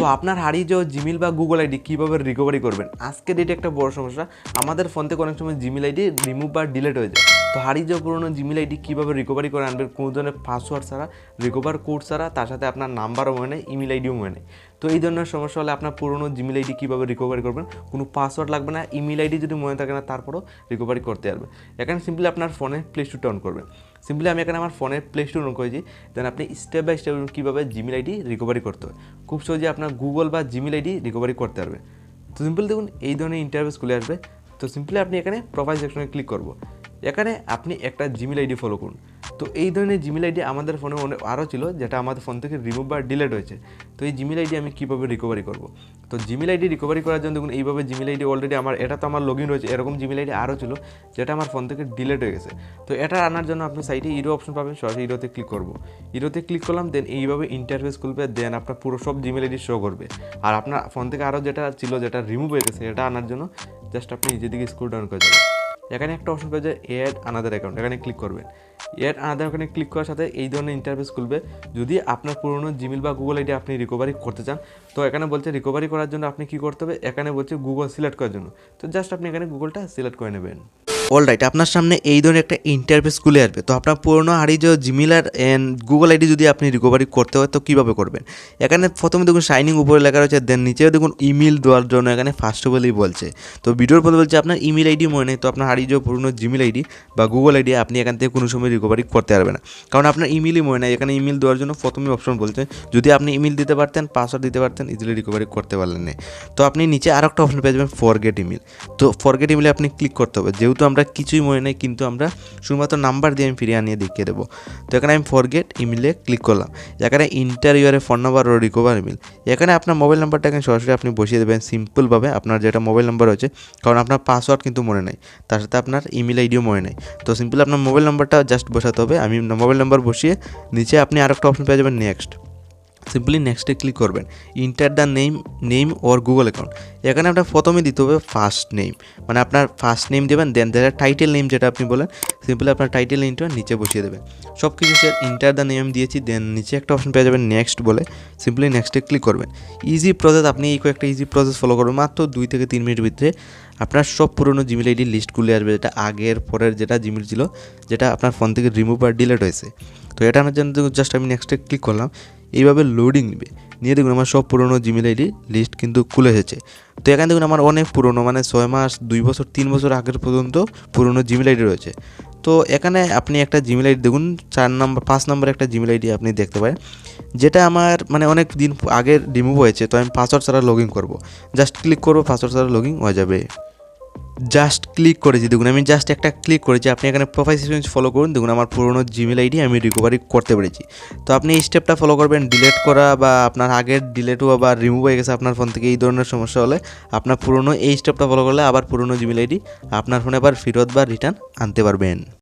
So আপনার হারিয়ে যাওয়া জিমেল বা গুগল আইডি কীভাবে রিকভারি করবেন? আজকের ডেটে একটা বড় সমস্যা। আমাদের ফোন থেকে অনেক সময় জিমেল আইডি রিমুভ বা ডিলেট হয়ে যায়। তো হারিয়ে যাওয়া পুরোনো জিমেল আইডি কীভাবে রিকভারি করে আনবেন? কোনো ধরনের পাসওয়ার্ড ছাড়া রিকভার কোড ছাড়া, তার সাথে আপনার নাম্বারও মনে নেই ইমেল আইডিও মনে নেই। তো এই ধরনের সমস্যা হলে আপনার পুরনো জিমেল আইডি কীভাবে রিকভারি করবেন? কোনো পাসওয়ার্ড লাগবে না ইমেল আইডি যদি মনে থাকে না, তারপরও রিকভারি করতে পারবে। এখানে সিম্পলি আপনার ফোনে প্লে স্টোরটা অন করবেন। সিম্পলি আমি এখানে আমার ফোনের প্লে স্টোর অন করেছি দেন আপনি স্টেপ বাই স্টেপ কীভাবে জিমেল আইডি রিকভারি করতে হয় খুব সহজে আপনার গুগল বা জিমেল আইডি রিকভারি করতে পারবে। তো সিম্পল দেখুন, এই ধরনের ইন্টারভিউ খুলে আসবে। তো সিম্পলি আপনি এখানে প্রোফাইল সেকশনে ক্লিক করব। এখানে আপনি একটা জিমেল আইডি ফলো করুন। তো এই ধরনের জিমেল আইডি আমাদের ফোনে আরও ছিল, যেটা আমাদের ফোন থেকে রিমুভ বা ডিলেট হয়েছে। তো এই জিমেল আইডি আমি কীভাবে রিকভারি করব? তো জিমেল আইডি রিকভারি করার জন্য দেখুন, এইভাবে জিমেল আইডি অলরেডি আমার, এটা তো আমার লগ ইন রয়েছে, এরকম জিমেল আইডি আরও ছিল, যেটা আমার ফোন থেকে ডিলেট হয়ে গেছে। তো এটা আনার জন্য আপনি সাইটে ইরো অপশন পাবেন, সরাসরি ইরোতে ক্লিক করব। ইরোতে ক্লিক করলাম দেন এইভাবে ইন্টারফেস খুলবে দেন আপনার পুরো সব জিমেল আইডি শো করবে। আর আপনার ফোন থেকে আরও যেটা ছিল, যেটা রিমুভ হয়ে গেছে এটা আনার জন্য জাস্ট আপনি নিজের দিকে স্ক্রল ডাউন করে যাবেন। এখানে একটা অপশন পেয়ে যায় এড আনাদার অ্যাকাউন্ট এখানে ক্লিক করবেন এড আনাদার ওখানে ক্লিক করার সাথে এই ধরনের ইন্টারফেস খুলবে। যদি আপনার পুরনো জিমেল বা গুগল আইডি আপনি রিকভারি করতে চান, তো এখানে বলছে রিকভারি করার জন্য আপনি কী করতে হবে? এখানে বলছে গুগল সিলেক্ট করার জন্য। তো জাস্ট আপনি এখানে গুগলটা সিলেক্ট করে নেবেন। অল রাইট আপনার সামনে এই ধরনের একটা ইন্টারফেস খুলে আসবে। তো আপনার পুরোনো হারিয়ে যাওয়া জিমেল আর অ্যান্ড গুগল আইডি যদি আপনি রিকভারি করতে হয়, তো কীভাবে করবেন? এখানে প্রথমে দেখুন শাইনিং উপরে লেখা রয়েছে দেন নিচেও দেখুন ইমেল দেওয়ার জন্য এখানে ফার্স্ট অফ অলই বলছে। তো ভিডিওর পরে বলছে, আপনার ইমেল আইডি মনে নেই, তো আপনার হারিয়ে যাওয়া পুরোনো জিমেল আইডি বা গুগল আইডি আপনি এখান থেকে কোনো সময় রিকভারি করতে পারবেন না। কারণ আপনার ইমেলই মনে নেই, এখানে ইমেল দেওয়ার জন্য প্রথমে অপশন বলছে, যদি আপনি ইমেল দিতে পারতেন পাসওয়ার্ড দিতে পারতেন ইজিলি রিকভারি করতে পারলেন না। তো আপনি নিচে আর একটা অপশন পেয়ে যাবেন ফরগেট ইমেল তো ফরগেট ইমেলে আপনি ক্লিক করতে হবে, যেহেতু আমরা কিছুই মনে নেই, কিন্তু আমরা শুধুমাত্র নাম্বার দিয়ে আমি ফিরিয়ে আনিয়ে দেখিয়ে দেবো। তো এখানে আমি ফরগেট ইমেলে ক্লিক করলাম। এখানে enter phone number or recover email এখানে আপনার মোবাইল নাম্বারটাকে সরাসরি আপনি বসিয়ে দেবেন সিম্পলভাবে আপনার যেটা মোবাইল নাম্বার হচ্ছে কারণ আপনার পাসওয়ার্ড কিন্তু মনে নেই। তার সাথে আপনার ইমেল আইডিও মনে নেই। তো সিম্পল আপনার মোবাইল নাম্বারটা জাস্ট বসাতে হবে। আমি মোবাইল নাম্বার বসিয়ে নিচে আপনি আরেকটা অপশন পেয়ে যাবেন নেক্সট সিম্পলি নেক্সটে ক্লিক করবেন। Enter the name name or Google account এখানে আপনার প্রথমে দিতে হবে ফার্স্ট নেম মানে আপনার ফার্স্ট নেম দেবেন দেন যেটা টাইটেল নেম যেটা আপনি বলেন সিম্পলি আপনার টাইটেল নেমটা নিচে বসিয়ে দেবেন। সব কিছু স্যার ইন্টার দ্য নেম দিয়েছি দেন নিচে একটা অপশন পেয়ে যাবেন নেক্সট বলে। সিম্পলি নেক্সটে ক্লিক করবেন। ইজি প্রসেস আপনি এই কয়েকটা ইজি প্রসেস ফলো করবেন। মাত্র দুই থেকে তিন মিনিটের ভিতরে আপনার সব পুরনো জিমেল আইডি লিস্ট খুলে আসবে। যেটা আগের, পরের যেটা জিমেল ছিল, যেটা আপনার ফোন থেকে রিমুভ আর ডিলেট হয়েছে। তো এটা আনার জন্য জাস্ট আমি নেক্সটে ক্লিক করলাম। এইভাবে লোডিং নেবে। নিয়ে দেখুন, আমার সব পুরনো জিমেল আইডি লিস্ট কিন্তু খুলে এসেছে। তো এখানে দেখুন, আমার অনেক পুরনো মানে ছয় মাস, দুই বছর, তিন বছর আগের পর্যন্ত পুরনো জিমেল আইডি রয়েছে। তো এখানে আপনি একটা জিমেল আইডি দেখুন, চার নম্বর পাঁচ নম্বর একটা জিমেল আইডি আপনি দেখতে পারেন। যেটা আমার মানে অনেক দিন আগে রিমুভ হয়েছে, তো আমি পাসওয়ার্ড ছাড়া লগ ইন করব। জাস্ট ক্লিক করব পাসওয়ার্ড ছাড়া লগ ইন হয়ে যাবে। জাস্ট ক্লিক করেছি। দেখুন, আমি জাস্ট একটা ক্লিক করেছি। আপনি এখানে প্রোফাইল সিকোয়েন্স ফলো করুন। দেখুন, আমার পুরনো জিমেল আইডি আমি রিকভারি করতে পেরেছি। তো আপনি এই স্টেপটা ফলো করবেন। ডিলেট করা বা আপনার আগের ডিলেট হওয়া বা রিমুভ হয়ে গেছে আপনার ফোন থেকে, এই ধরনের সমস্যা হলে আপনার পুরনো এই স্টেপটা ফলো করলে আবার পুরনো জিমেল আইডি আপনার ফোনে আবার ফেরত বা রিটার্ন আনতে পারবেন।